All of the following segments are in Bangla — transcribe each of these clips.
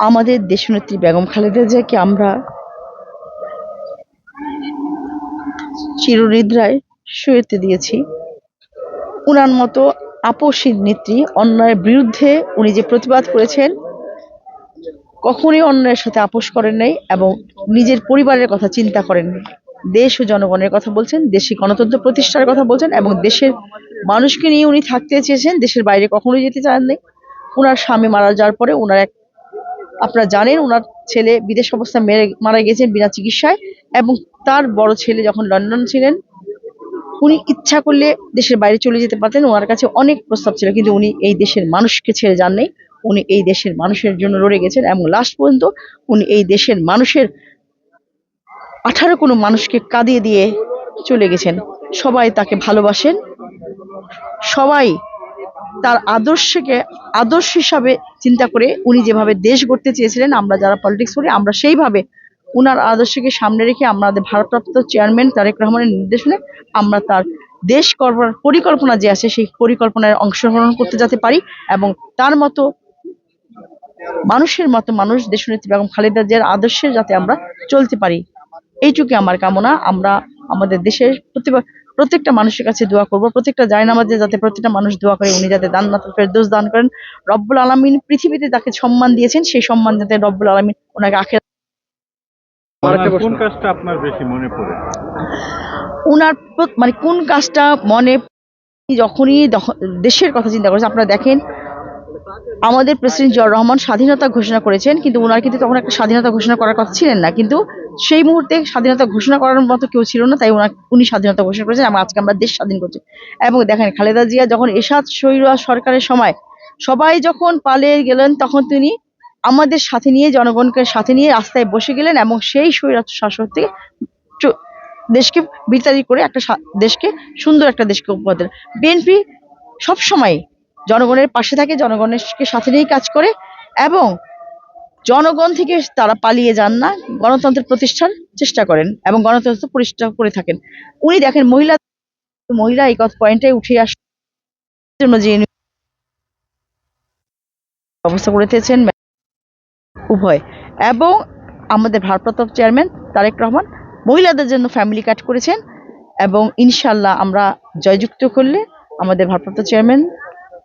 আমাদের দেশনেত্রী বেগম খালেদা জিয়াকে আমরা চিরনিদ্রায় শুয়েতে দিয়েছি। উনার মতো আপসী নেত্রী, অন্যায়ের বিরুদ্ধে উনি যে প্রতিবাদ করেছেন, কখনই অন্যায়ের সাথে আপোষ করেন নাই এবং নিজের পরিবারের কথা চিন্তা করেননি দেশ ও জনগণের কথা বলছেন, দেশি গণতন্ত্র প্রতিষ্ঠার কথা বলছেন এবং দেশের মানুষকে নিয়ে উনি থাকতে চেয়েছেন, দেশের বাইরে কখনোই যেতে চাননি উনার স্বামী মারা যাওয়ার পরে উনার এক আপনারা জানেন, ওনার ছেলে বিদেশ অবস্থা মেরে, মারা গেছেন বিনা চিকিৎসায় এবং তার বড় ছেলে যখন লন্ডন ছিলেন, উনি ইচ্ছা করলে দেশের বাইরে চলে যেতে পারতেন। ওনার কাছে অনেক প্রস্তাব ছিল, কিন্তু উনি এই দেশের মানুষকে ছেড়ে যাননি। উনি এই দেশের মানুষের জন্য লড়ে গেছেন এবং লাস্ট পর্যন্ত উনি এই দেশের মানুষের আঠারো কোনো মানুষকে কাঁদিয়ে দিয়ে চলে গেছেন। সবাই তাকে ভালোবাসেন। সবাই তার আদর্শকে, আদর্শ হিসাবে চিন্তা করে উনি যেভাবে দেশ গড়তে চেয়েছিলেন, আমরা যারা পলিটিক্স করি, আমরা সেইভাবে উনার আদর্শকে সামনে রেখে আমাদের ভারপ্রাপ্ত চেয়ারম্যান তারেক রহমানের নির্দেশনে আমরা তার দেশ করবার পরিকল্পনা যে আছে, সেই পরিকল্পনায় অংশগ্রহণ করতে যেতে পারি এবং তার মতো মানুষের মতো মানুষ দেশনেত্রী বেগম খালেদা জিয়ার আদর্শে যাতে আমরা চলতে পারি। এইটুকু আমার কামনা। আমরা আমাদের দেশের প্রতিভা প্রত্যেকটা মানুষের কাছে দোয়া করব। প্রত্যেকটা জায়নামাজে যাতে প্রত্যেকটা মানুষ দোয়া করে উনি যাতে দান ফেরদোস দান করেন। রব্বুল আলমিন পৃথিবীতে তাকে সম্মান দিয়েছেন সেই সম্মান যাতে রব্বুল আলমিন ওনাকে আখে কোন কাজটা আপনার বেশি মনে পড়ে? উনার মানে কোন কাজটা মনে যখনই দেশের কথা চিন্তা করেছে আপনারা দেখেন আমাদের প্রেসিডেন্ট জিয়াউর রহমান স্বাধীনতা ঘোষণা করেছেন, কিন্তু ওনার কিন্তু তখন একটা স্বাধীনতা ঘোষণা করার কথা ছিলেন না। কিন্তু সেই মুহূর্তে স্বাধীনতা ঘোষণা করার মতো কেউ ছিল না, তাই ওনার উনি স্বাধীনতা ঘোষণা করেছেন এবং আজকে আমরা দেশ স্বাধীন করছি। এবং দেখেন, খালেদা জিয়া যখন এরশাদ শৈরা সরকারের সময় সবাই যখন পালিয়ে গেলেন, তখন তিনি আমাদের সাথে নিয়ে, জনগণকে সাথে নিয়ে রাস্তায় বসে গেলেন এবং সেই স্বৈরাচ শাসক থেকে দেশকে বিতাড়িত করে একটা দেশকে সুন্দর একটা দেশকে উপহার দিলেন। বিএনপি সবসময় জনগণের পাশে থাকে জনগণের সাথে নিয়েই কাজ করে এবং জনগণ থেকে তারা পালিয়ে যান না, গণতন্ত্রের প্রতিষ্ঠার চেষ্টা করেন এবং গণতন্ত্র প্রতিষ্ঠা করে থাকেন। উনি দেখেন মহিলা মহিলা এই কথা পয়েন্টে উঠে আস ব্যবস্থা দিয়েছেন উভয়। এবং আমাদের ভারপ্রাপ্ত চেয়ারম্যান তারেক রহমান মহিলাদের জন্য ফ্যামিলি কার্ড করেছেন এবং ইনশাল্লাহ আমরা জয়যুক্ত করলে আমাদের ভারপ্রাপ্ত চেয়ারম্যান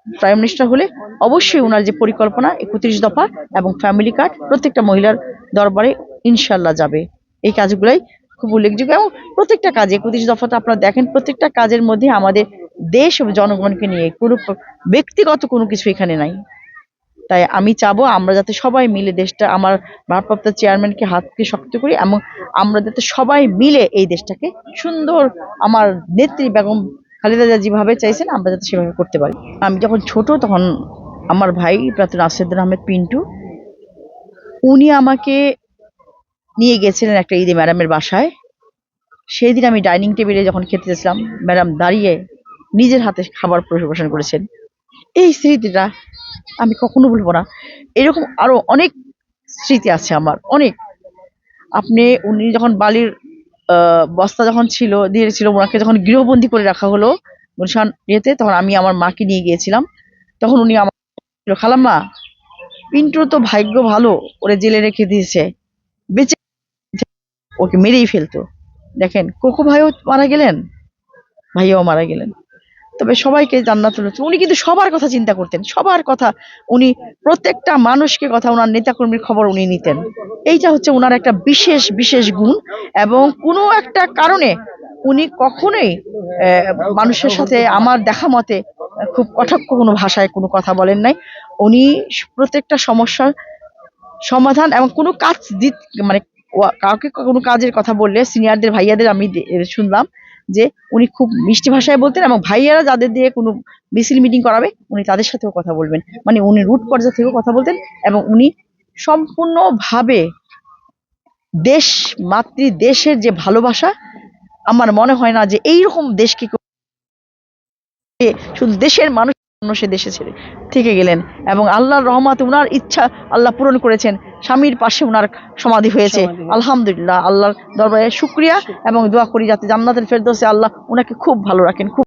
প্রাইম মিনিস্টার হলে অবশ্যই ওনার যে পরিকল্পনা, একত্রিশ দফা এবং ফ্যামিলি কার্ড প্রত্যেকটা মহিলার দরবারে ইনশাল্লাহ যাবে। এই কাজগুলাই খুব উল্লেখযোগ্য এবং প্রত্যেকটা কাজে, একত্রিশ দফাটা আপনারা দেখেন, প্রত্যেকটা কাজের মধ্যে আমাদের দেশ জনগণকে নিয়ে কোনো ব্যক্তিগত কোনো কিছু এখানে নাই। তাই আমি চাবো আমরা যাতে সবাই মিলে দেশটা, আমার ভারপ্রাপ্ত চেয়ারম্যানকে হাতকে শক্ত করি এবং আমরা যাতে সবাই মিলে এই দেশটাকে সুন্দর, আমার নেত্রী বেগম খালেদা জিয়া যেভাবে চাইছেন, আমরা যাতে সেভাবে করতে পারি। আমি যখন ছোট, তখন আমার ভাই প্রাত নাসিরুদ্দিন আহমেদ পিন্টু, উনি আমাকে নিয়ে গেছিলেন একটা ঈদে ম্যাডামের বাসায়। সেই দিন আমি ডাইনিং টেবিলে যখন খেতে যাচ্ছিলাম ম্যাডাম দাঁড়িয়ে নিজের হাতে খাবার পরিবেশন করেছেন। এই স্মৃতিটা আমি কখনো ভুলবো না। এরকম আরও অনেক স্মৃতি আছে আমার, অনেক। আপনি, উনি যখন বালির বস্তা যখন ছিল, দিয়ে ছিল ওনাকে যখন গৃহবন্দী করে রাখা হলো, গুলশান ইয়েতে, তখন আমি আমার মাকে নিয়ে গিয়েছিলাম। তখন উনি আমার খালাম্মা পিন্টুর তো ভাগ্য ভালো, ওরে জেলে রেখে দিয়েছে। বেঁচে ওকে মেরেই ফেলতো। দেখেন, কোকো ভাইও মারা গেলেন? ভাইয়াও মারা গেলেন। তবে সবাইকে জান্নাত উনি কিন্তু সবার কথা চিন্তা করতেন। সবার কথা, উনি প্রত্যেকটা মানুষকে কথা ওনার নেতাকর্মীর খবর উনি নিতেন। এইটা হচ্ছে ওনার একটা বিশেষ বিশেষ গুণ এবং কোনো একটা কারণে উনি কখনোই মানুষের সাথে আমার দেখা মতে খুব কটাক্ষ কোনো ভাষায় কোনো কথা বলেন নাই। উনি প্রত্যেকটা সমস্যার সমাধান এবং কোনো কাজ দিত মানে কাউকে কোনো কাজের কথা বললে সিনিয়রদের ভাইয়াদের আমি শুনলাম। যে উনি খুব মিষ্টি ভাষায় বলতেন এবং ভাইয়ারা যাদের দিয়ে কোনো মিছিল মিটিং করাবে, উনি তাদের সাথেও কথা বলবেন। মানে উনি রুট পর্যায়ে থেকেও কথা বলতেন এবং উনি সম্পূর্ণভাবে দেশ, মাতৃ দেশের যে ভালোবাসা, আমার মনে হয় না যে এইরকম দেশকে শুধু দেশের মানুষ অন্য সে দেশে ছেড়ে থেকে গেলেন এবং আল্লাহর রহমত উনার ইচ্ছা আল্লাহ পূরণ করেছেন। স্বামীর পাশে উনার সমাধি হয়েছে। আলহামদুলিল্লাহ আল্লাহর দরবারে শুক্রিয়া। এবং দোয়া করি যাতে জান্নাতের ফেরদৌসে আল্লাহ উনাকে খুব ভালো রাখেন খুব